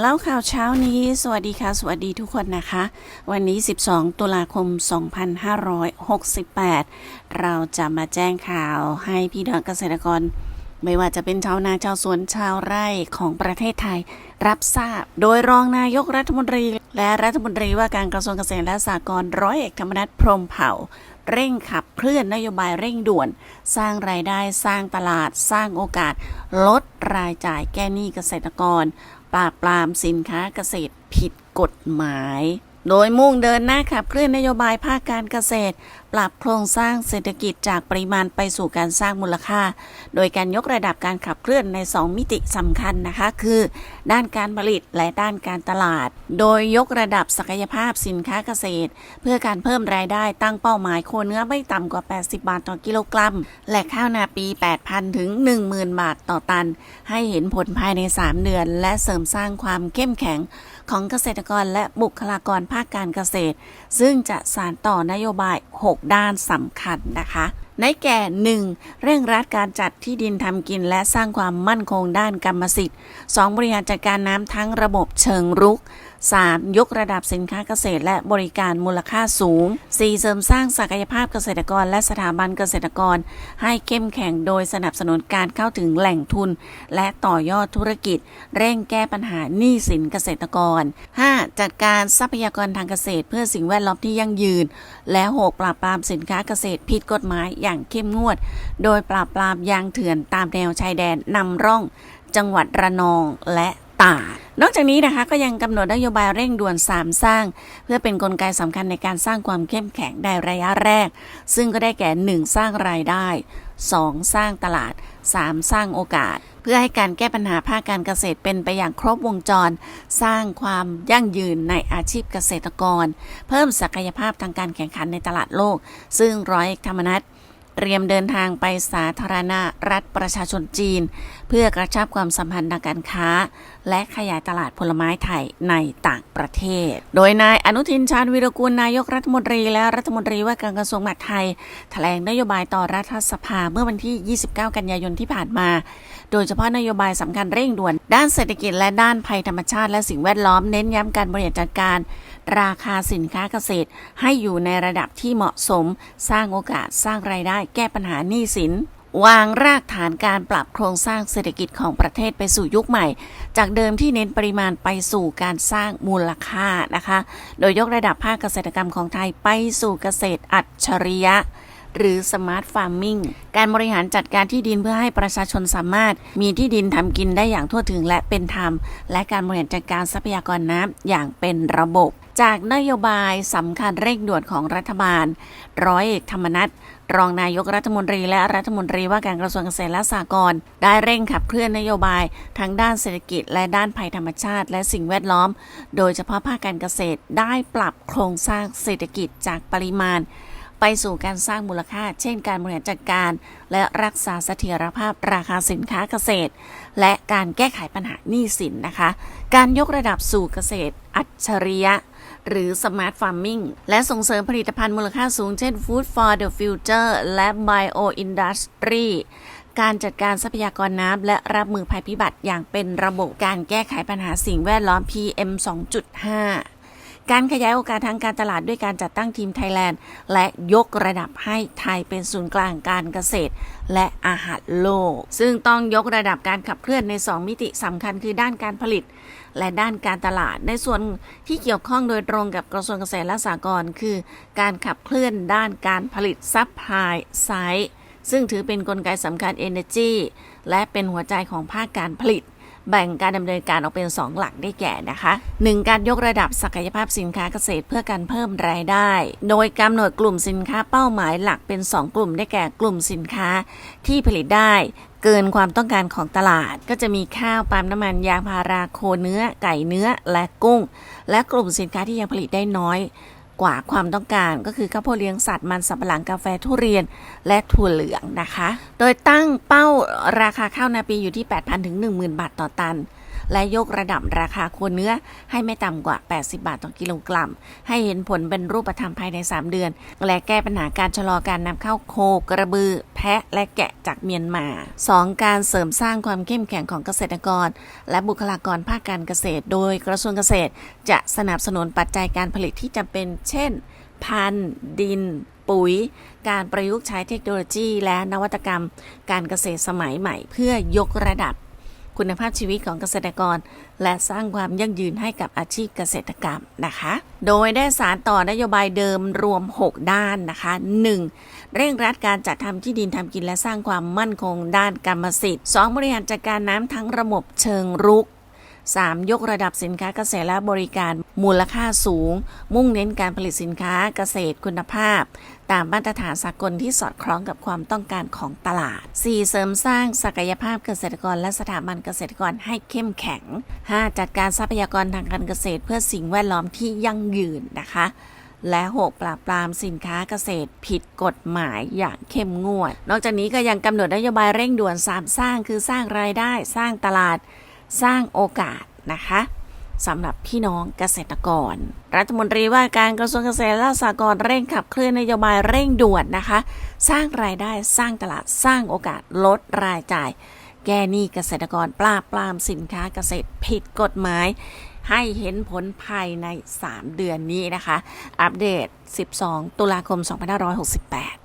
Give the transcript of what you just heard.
เล่าข่าวเช้านี้ สวัสดีค่ะ สวัสดีทุกคนนะคะ วันนี้ 12 ตุลาคม 2568 เราจะมาแจ้งข่าวให้พี่น้องเกษตรกร ไม่ว่าจะเป็นชาวนาชาวสวนชาวไร่ของประเทศไทย รับทราบ โดยรองนายกรัฐมนตรี และรัฐมนตรีว่าการกระทรวงเกษตรและสหกรณ์ร้อยเอกธรรมนัฐพรหมเผ่า เร่งขับเคลื่อนนโยบายเร่งด่วน สร้างรายได้สร้างตลาด สร้างโอกาส ลดรายจ่ายแก้หนี้เกษตรกร ปราบปรามสินค้าเกษตรผิดกฎหมาย โดยมุ่งเดินหน้าขับเคลื่อนนโยบายภาคการเกษตร ปรับโครงสร้างเศรษฐกิจจากปริมาณไปสู่การสร้างมูลค่า โดยการยกระดับการขับเคลื่อนใน 2 มิติสำคัญนะคะ คือ ด้านการผลิตและด้านการตลาด โดยยกระดับศักยภาพสินค้าเกษตร เพื่อการเพิ่มรายได้ตั้งเป้าหมายโคเนื้อไม่ต่ำกว่า 80 บาทต่อกิโลกรัม และข้าวนาปี 8,000 ถึง 10,000 บาทต่อตัน ให้เห็นผลภายใน 3 เดือน และเสริมสร้างความเข้มแข็งของเกษตรกรและบุคลากรภาคการเกษตร ซึ่งจะสานต่อนโยบาย 6 ด้านสำคัญนะคะในแก่ 1. เร่งรัดการจัดที่ดินทำกินและสร้างความมั่นคงด้านกรรมสิทธิ์ 2. บริหารจัดการน้ำทั้งระบบเชิงรุก 3. ยกระดับสินค้าเกษตรและบริการมูลค่าสูง 4. เสริมสร้างศักยภาพเกษตรกรและสถาบันเกษตรกร ให้เข้มแข็งโดยสนับสนุนการเข้าถึงแหล่งทุน และต่อยอดธุรกิจ เร่งแก้ปัญหาหนี้สินเกษตรกร 5. จัดการทรัพยากรทางเกษตร เพื่อสิ่งแวดล้อมที่ยั่งยืน และ 6. ปราบปรามสินค้าเกษตรผิดกฎหมายอย่างเข้มงวด โดยปราบปรามยางเถื่อนตามแนวชายแดนนำร่อง จังหวัดระนองและ ตากนอกจากนี้นะคะก็ยังกำหนดนโยบายเร่งด่วน3สร้าง เพื่อเป็นนกลไกสำคัญในการสร้างความเข้มแข็งในระยะแรก ซึ่งก็ได้แก่ 1. สร้างรายได้ 2. สร้างตลาด 3. สร้างโอกาส เพื่อให้การแก้ปัญหาภาคการเกษตรเป็นไปอย่างครบวงจร สร้างความยั่งยืนในอาชีพเกษตรกร เพิ่มศักยภาพทางการแข่งขันในตลาดโลก ซึ่งร้อยเอกธรรมนัฐ เตรียมเดินทางไปสาธารณรัฐประชาชนจีน เพื่อกระชับความสัมพันธ์ทางการค้า และขยายตลาดผลไม้ไทยในต่างประเทศ โดยนายอนุทินชาญวิรกูลนายกรัฐมนตรีและรัฐมนตรีว่าการกระทรวงมหาดไทย แถลงนโยบายต่อรัฐสภาเมื่อวันที่ 29 กันยายนที่ผ่านมา โดยเฉพาะนโยบายสำคัญเร่งด่วน ด้านเศรษฐกิจและด้านภัยธรรมชาติและสิ่งแวดล้อมเน้นย้ำการบริหารจัดการ ราคาสินค้าเกษตร ให้อยู่ในระดับที่เหมาะสม สร้างโอกาสสร้างรายได้ แก้ปัญหาหนี้สินวางรากฐานการปรับโครงสร้างเศรษฐกิจของประเทศไปสู่ยุคใหม่ จากเดิมที่เน้นปริมาณไปสู่การสร้างมูลค่านะคะ โดยยกระดับภาคเกษตรกรรมของไทยไปสู่เกษตรอัจฉริยะ หรือสมาร์ทฟาร์มิงการบริหารจัดการที่ดินเพื่อให้ประชาชนสามารถ มีที่ดินทำกินได้อย่างทั่วถึงและเป็นธรรม และการบริหารจัดการทรัพยากรน้ำอย่างเป็นระบบ จากนโยบายสำคัญเร่งด่วนของรัฐบาล ร้อยเอกธรรมนัฐรองนายกรัฐมนตรีและรัฐมนตรีว่าการกระทรวงเกษตรและสหกรณ์ได้เร่งขับเคลื่อนนโยบายทั้งด้านเศรษฐกิจ และด้านภัยธรรมชาติ และสิ่งแวดล้อม โดยเฉพาะภาคการเกษตรได้ปรับโครงสร้างเศรษฐกิจจากปริมาณ ไปสู่การสร้างมูลค่า เช่นการบริหารจัดการ และรักษาเสถียรภาพราคาสินค้าเกษตร และการแก้ไขปัญหาหนี้สินนะคะ การยกระดับสู่เกษตร อัจฉริยะหรือ Smart Farming และส่งเสริมผลิตภัณฑ์มูลค่าสูงเช่น Food for the Future และ Bio Industry การจัดการทรัพยากรน้ำและรับมือภัยพิบัติอย่างเป็นระบบการแก้ไขปัญหาสิ่งแวดล้อม PM 2.5 การขยายโอกาสทางการตลาดด้วยการจัดตั้งทีมไทยแลนด์ และยกระดับให้ไทยเป็นศูนย์กลางการเกษตร และอาหารโลก ซึ่งต้องยกระดับการขับเคลื่อนใน 2 มิติสำคัญคือด้านการผลิต และด้านการตลาด ในส่วนที่เกี่ยวข้องโดยตรงกับกระทรวงเกษตรและสหกรณ์คือ การขับเคลื่อนด้านการผลิตซัพพลายไซด์ซึ่งถือเป็นนกลไกสำคัญ Energy และเป็นหัวใจของภาคการผลิต แบ่งการดำเนินการออกเป็น 2 หลักได้แก่นะคะ 1. การยกระดับศักยภาพสินค้าเกษตรเพื่อการเพิ่มรายได้ โดยกำหนดกลุ่มสินค้าเป้าหมายหลักเป็น 2 กลุ่มได้แก่กลุ่มสินค้าที่ผลิตได้เกินความต้องการของตลาดก็จะมีข้าวปาล์มน้ำมันยางพาราโคเนื้อ ไก่เนื้อและกุ้ง และกลุ่มสินค้าที่ยังผลิตได้น้อย กว่าความต้องการก็คือข้าวโพดเลี้ยงสัตว์มันสับปะหลังกาแฟทุเรียนและถั่วเหลืองนะคะ โดยตั้งเป้าราคาข้าวนาปีอยู่ที่ 8,000 ถึง 10,000 บาทต่อตัน และยกระดับราคาโคเนื้อให้ไม่ต่ำกว่า 80 บาทต่อกิโลกรัม ให้เห็นผลเป็นรูปธรรมภายใน 3 เดือน และแก้ปัญหาการชะลอการนำเข้าโคกระบือ แพะและแกะจากเมียนมา 2. การเสริมสร้างความเข้มแข็งของเกษตรกร และบุคลากรภาคการเกษตร โดยกระทรวงเกษตร จะสนับสนุนปัจจัยการผลิตที่จำเป็น เช่น พันธุ์ดินปุ๋ย การประยุกต์ใช้เทคโนโลยี และนวัตกรรม การเกษตรสมัยใหม่ เพื่อยกระดับ คุณภาพชีวิตของเกษตรกร และสร้างความยั่งยืนให้กับอาชีพเกษตรกรรมนะคะ โดยได้สารต่อนโยบายเดิมรวม 6 ด้านนะคะ 1. เร่งรัดการจัดทำที่ดินทำกินและสร้างความมั่นคงด้านกรรมสิทธิ์ 2. บริหารจัดการน้ำทั้งระบบเชิงรุก 3. ยกระดับสินค้าเกษตรและบริการมูลค่าสูง มุ่งเน้นการผลิตสินค้าเกษตรคุณภาพ ตามมาตรฐานสากลที่สอดคล้องกับความต้องการของตลาด 4. เสริมสร้างศักยภาพเกษตรกรและสถาบันเกษตรกรให้เข้มแข็ง 5. จัดการทรัพยากรทางการเกษตร เพื่อสิ่งแวดล้อมที่ยั่งยืนนะคะและ 6 ปราบปรามสินค้าเกษตรผิดกฎหมายอย่างเข้มงวด นอกจากนี้ก็ยังกำหนดนโยบายเร่งด่วน 3 สร้างคือสร้างรายได้ สร้างตลาด สร้างโอกาสนะคะสำหรับพี่น้องเกษตรกร รัฐมนตรีว่าการกระทรวงเกษตรและสหกรณ์เร่งขับเคลื่อนนโยบายเร่งด่วนนะคะ สร้างรายได้สร้างตลาดสร้างโอกาสลดรายจ่าย แก้หนี้เกษตรกรปราบปรามสินค้าเกษตรผิดกฎหมาย ให้เห็นผลภายใน 3 เดือนนี้นะคะ อัปเดต 12 ตุลาคม 2568